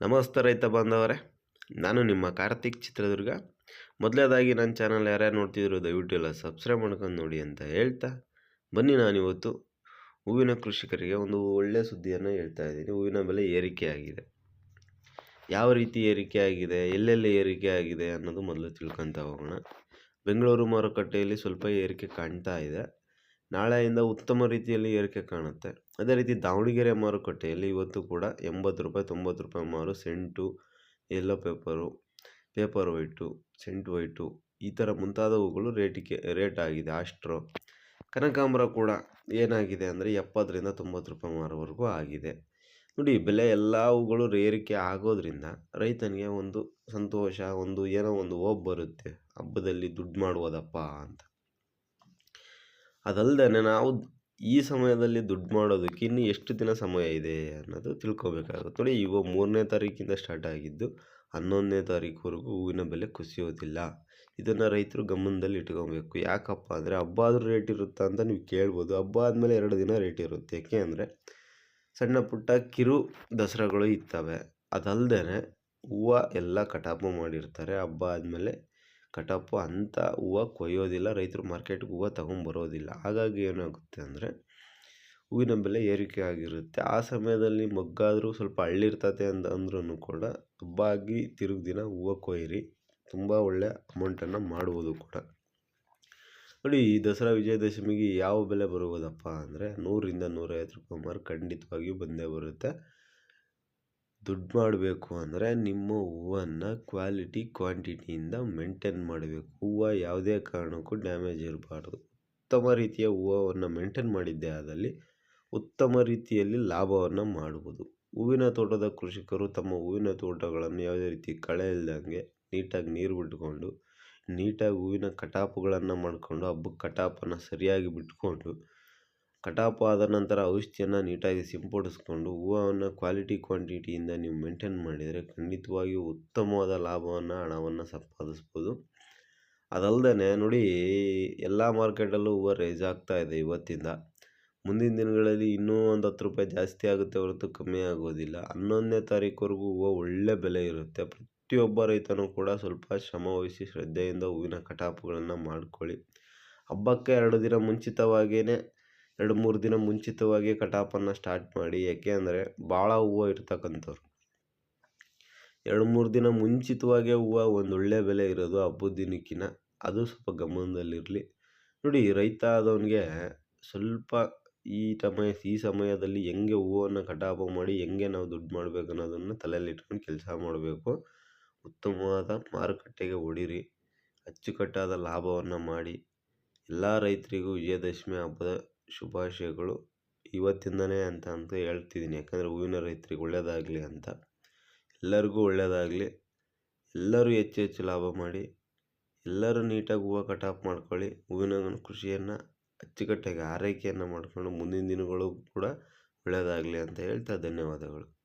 ನಮಸ್ತೆ ರೈತ ಬಾಂಧವರೇ. ನಾನು ನಿಮ್ಮ ಕಾರ್ತಿಕ್ ಚಿತ್ರದುರ್ಗ. ಮೊದಲೇದಾಗಿ ನನ್ನ ಚಾನಲ್ ಯಾರ್ಯಾರು ನೋಡ್ತಿದ್ರು, ದಯವಿಟ್ಟು ಎಲ್ಲ ಸಬ್ಸ್ಕ್ರೈಬ್ ಮಾಡ್ಕೊಂಡು ನೋಡಿ ಅಂತ ಹೇಳ್ತಾ ಬನ್ನಿ ನಾನಿವತ್ತು ಹೂವಿನ ಕೃಷಿಕರಿಗೆ ಒಂದು ಒಳ್ಳೆಯ ಸುದ್ದಿಯನ್ನು ಹೇಳ್ತಾ ಇದ್ದೀನಿ. ಹೂವಿನ ಬೆಲೆ ಏರಿಕೆ ಆಗಿದೆ. ಯಾವ ರೀತಿ ಏರಿಕೆ ಆಗಿದೆ, ಎಲ್ಲೆಲ್ಲಿ ಏರಿಕೆ ಆಗಿದೆ ಅನ್ನೋದು ಮೊದಲು ತಿಳ್ಕೊತಾ ಹೋಗೋಣ. ಬೆಂಗಳೂರು ಮಾರುಕಟ್ಟೆಯಲ್ಲಿ ಸ್ವಲ್ಪ ಏರಿಕೆ ಕಾಣ್ತಾ ಇದೆ. ನಾಳೆಯಿಂದ ಉತ್ತಮ ರೀತಿಯಲ್ಲಿ ಏರಿಕೆ ಕಾಣುತ್ತೆ. ಅದೇ ರೀತಿ ದಾವಣಗೆರೆ ಮಾರುಕಟ್ಟೆಯಲ್ಲಿ ಇವತ್ತು ಕೂಡ ಎಂಬತ್ತು ರೂಪಾಯಿ, ತೊಂಬತ್ತು ರೂಪಾಯಿ ಮಾರು, ಸೆಂಟು ಎಲ್ಲೋ paper paper weight scent weight ಈ ಥರ ಮುಂತಾದವುಗಳು ರೇಟಿಗೆ ರೇಟ್ ಆಗಿದೆ. ಆಸ್ಟ್ರೋ ಕನಕಾಂಬರ ಕೂಡ ಏನಾಗಿದೆ ಅಂದರೆ ಎಪ್ಪತ್ತರಿಂದ ತೊಂಬತ್ತು ರೂಪಾಯಿ ಮಾರುವವರೆಗೂ ಆಗಿದೆ. ನೋಡಿ, ಬೆಲೆ ಎಲ್ಲ ಅವುಗಳು ಏರಿಕೆ ಆಗೋದ್ರಿಂದ ರೈತನಿಗೆ ಒಂದು ಸಂತೋಷ, ಒಂದು ಏನೋ ಒಂದು ಹೋಪ್ ಬರುತ್ತೆ. ಹಬ್ಬದಲ್ಲಿ ದುಡ್ಡು ಮಾಡ್ಬೋದಪ್ಪ ಅಂತ. ಅದಲ್ಲದೆ ನಾವು ಈ ಸಮಯದಲ್ಲಿ ದುಡ್ಡು ಮಾಡೋದಕ್ಕೆ ಇನ್ನು ಎಷ್ಟು ದಿನ ಸಮಯ ಇದೆ ಅನ್ನೋದು ತಿಳ್ಕೊಬೇಕಾಗುತ್ತೆ. ನೋಡಿ ಇವ ಮೂರನೇ ತಾರೀಕಿಂದ ಸ್ಟಾರ್ಟ್ ಆಗಿದ್ದು ಹನ್ನೊಂದನೇ ತಾರೀಕುವರೆಗೂ ಹೂವಿನ ಬೆಲೆ ಕುಸಿಯೋದಿಲ್ಲ. ಇದನ್ನು ರೈತರು ಗಮನದಲ್ಲಿ ಇಟ್ಕೊಬೇಕು. ಯಾಕಪ್ಪ ಅಂದರೆ ಹಬ್ಬ ಆದರೂ ರೇಟ್ ಇರುತ್ತಾ ಅಂತ ನೀವು ಕೇಳ್ಬೋದು. ಹಬ್ಬ ಆದಮೇಲೆ ಎರಡು ದಿನ ರೇಟ್ ಇರುತ್ತೆ. ಯಾಕೆ ಅಂದರೆ ಸಣ್ಣ ಪುಟ್ಟ ಕಿರು ದಸರಾಗಳು ಇರ್ತವೆ. ಅದಲ್ಲದೆ ಹೂವು ಎಲ್ಲ ಕಟಾಪು ಮಾಡಿರ್ತಾರೆ. ಹಬ್ಬ ಆದಮೇಲೆ ಕಟಾಪು ಅಂಥ ಹೂವು ಕೊಯ್ಯೋದಿಲ್ಲ, ರೈತರು ಮಾರ್ಕೆಟ್ಗೆ ಹೂವು ತಗೊಂಬರೋದಿಲ್ಲ ಹಾಗಾಗಿ ಏನಾಗುತ್ತೆ ಅಂದರೆ ಹೂವಿನ ಬೆಲೆ ಏರಿಕೆ ಆಗಿರುತ್ತೆ. ಆ ಸಮಯದಲ್ಲಿ ಮೊಗ್ಗಾದರೂ ಸ್ವಲ್ಪ ಹಳ್ಳಿರ್ತತೆ ಅಂತ ಅಂದ್ರೂ ಕೂಡ ಹಬ್ಬ ಆಗಿ ತಿರುಗಿ ದಿನ ಹೂವು ಕೊಯ್ಯಿರಿ ತುಂಬ ಒಳ್ಳೆಯ ಅಮೌಂಟನ್ನು ಮಾಡ್ಬೋದು ಕೂಡ. ನೋಡಿ, ಈ ದಸರಾ ವಿಜಯದಶಮಿಗೆ ಯಾವ ಬೆಲೆ ಬರುವುದಪ್ಪ ಅಂದರೆ ನೂರರಿಂದ ನೂರೈವತ್ತು ರೂಪಾಯಿ ಮಾರು ಖಂಡಿತವಾಗಿಯೂ ಬಂದೇ ಬರುತ್ತೆ. ದುಡ್ಡು ಮಾಡಬೇಕು ಅಂದರೆ ನಿಮ್ಮ ಹೂವನ್ನು ಕ್ವಾಲಿಟಿ ಕ್ವಾಂಟಿಟಿಯಿಂದ ಮೇಂಟೇನ್ ಮಾಡಬೇಕು. ಹೂವು ಯಾವುದೇ ಕಾರಣಕ್ಕೂ ಡ್ಯಾಮೇಜ್ ಇರಬಾರ್ದು. ಉತ್ತಮ ರೀತಿಯ ಹೂವನ್ನು ಮೇಂಟೇನ್ ಮಾಡಿದ್ದೇ ಆದಲ್ಲಿ ಉತ್ತಮ ರೀತಿಯಲ್ಲಿ ಲಾಭವನ್ನು ಮಾಡ್ಬೋದು. ಹೂವಿನ ತೋಟದ ಕೃಷಿಕರು ತಮ್ಮ ಹೂವಿನ ತೋಟಗಳನ್ನು ಯಾವುದೇ ರೀತಿ ಕಳೆ ಇಲ್ದಂಗೆ ನೀಟಾಗಿ ನೀರು ಬಿಟ್ಕೊಂಡು, ನೀಟಾಗಿ ಹೂವಿನ ಕಟಾಪುಗಳನ್ನು ಮಾಡಿಕೊಂಡು, ಹಬ್ಬಕ್ಕೆ ಕಟಾಪನ್ನು ಸರಿಯಾಗಿ ಬಿಟ್ಕೊಂಡು ಕಟಾಪು ಆದ ನಂತರ ಔಷಧಿಯನ್ನು ನೀಟಾಗಿ ಸಿಂಪಡಿಸ್ಕೊಂಡು ಹೂವನ್ನು ಕ್ವಾಲಿಟಿ ಕ್ವಾಂಟಿಟಿಯಿಂದ ನೀವು ಮೇಂಟೈನ್ ಮಾಡಿದರೆ ಖಂಡಿತವಾಗಿಯೂ ಉತ್ತಮವಾದ ಲಾಭವನ್ನು, ಹಣವನ್ನು ಸಂಪಾದಿಸ್ಬೋದು. ಅದಲ್ಲದೆ ನೋಡಿ, ಎಲ್ಲ ಮಾರ್ಕೆಟಲ್ಲೂ ಹೂವು ರೈಸ್ ಆಗ್ತಾ ಇದೆ ಇವತ್ತಿಂದ. ಮುಂದಿನ ದಿನಗಳಲ್ಲಿ ಇನ್ನೂ ಒಂದು ಹತ್ತು ರೂಪಾಯಿ ಜಾಸ್ತಿ ಆಗುತ್ತೆ ಹೊರತು ಕಮ್ಮಿ ಆಗೋದಿಲ್ಲ. ಹನ್ನೊಂದನೇ ತಾರೀಕುವರೆಗೂ ಹೂವು ಒಳ್ಳೆ ಬೆಲೆ ಇರುತ್ತೆ. ಪ್ರತಿಯೊಬ್ಬ ರೈತನೂ ಕೂಡ ಸ್ವಲ್ಪ ಶ್ರಮವಹಿಸಿ ಶ್ರದ್ಧೆಯಿಂದ ಹೂವಿನ ಕಟಾಪುಗಳನ್ನು ಮಾಡ್ಕೊಳ್ಳಿ. ಹಬ್ಬಕ್ಕೆ ಎರಡು ದಿನ ಮುಂಚಿತವಾಗಿಯೇ ಎರಡು, ಮೂರು ದಿನ ಮುಂಚಿತವಾಗಿ ಕಟಾಪನ್ನು ಸ್ಟಾರ್ಟ್ ಮಾಡಿ. ಯಾಕೆ ಅಂದರೆ ಭಾಳ ಹೂವು ಇರ್ತಕ್ಕಂಥವ್ರು. ಎರಡು, ಮೂರು ದಿನ ಮುಂಚಿತವಾಗಿ ಹೂವು ಒಂದು ಒಳ್ಳೆ ಬೆಲೆ ಇರೋದು ಹಬ್ಬದ ದಿನಕ್ಕಿಂತ ಅದು ಸ್ವಲ್ಪ ಗಮನದಲ್ಲಿರಲಿ. ನೋಡಿ, ರೈತ ಆದವನಿಗೆ ಸ್ವಲ್ಪ ಈ ಸಮಯ, ಈ ಸಮಯದಲ್ಲಿ ಹೆಂಗೆ ಹೂವನ್ನು ಕಟಾಪ ಮಾಡಿ ಹೆಂಗೆ ನಾವು ದುಡ್ಡು ಮಾಡಬೇಕು ಅನ್ನೋದನ್ನು ತಲೆಯಲ್ಲಿ ಇಟ್ಕೊಂಡು ಕೆಲಸ ಮಾಡಬೇಕು. ಉತ್ತಮವಾದ ಮಾರುಕಟ್ಟೆಗೆ ಹೊಡಿರಿ ಅಚ್ಚುಕಟ್ಟಾದ ಲಾಭವನ್ನು ಮಾಡಿ. ಎಲ್ಲ ರೈತರಿಗೂ ವಿಜಯದಶಮಿ ಹಬ್ಬದ ಶುಭಾಶಯಗಳು. ಇವತ್ತಿಂದನೇ ಅಂತ ಅಂತ ಹೇಳ್ತಿದ್ದೀನಿ. ಯಾಕಂದರೆ ಹೂವಿನ ರೈತರಿಗೆ ಒಳ್ಳೆಯದಾಗಲಿ ಅಂತ. ಎಲ್ಲರಿಗೂ ಒಳ್ಳೆಯದಾಗಲಿ ಎಲ್ಲರೂ ಹೆಚ್ಚು ಹೆಚ್ಚು ಲಾಭ ಮಾಡಿ. ಎಲ್ಲರೂ ನೀಟಾಗಿ ಹೂವು ಕಟಾಪ್ ಮಾಡ್ಕೊಳ್ಳಿ. ಹೂವಿನ ಕೃಷಿಯನ್ನು ಅಚ್ಚುಕಟ್ಟಾಗಿ, ಆರೈಕೆಯನ್ನು ಮಾಡಿಕೊಂಡು ಮುಂದಿನ ದಿನಗಳು ಕೂಡ ಒಳ್ಳೆಯದಾಗಲಿ ಅಂತ ಹೇಳ್ತಾ ಧನ್ಯವಾದಗಳು.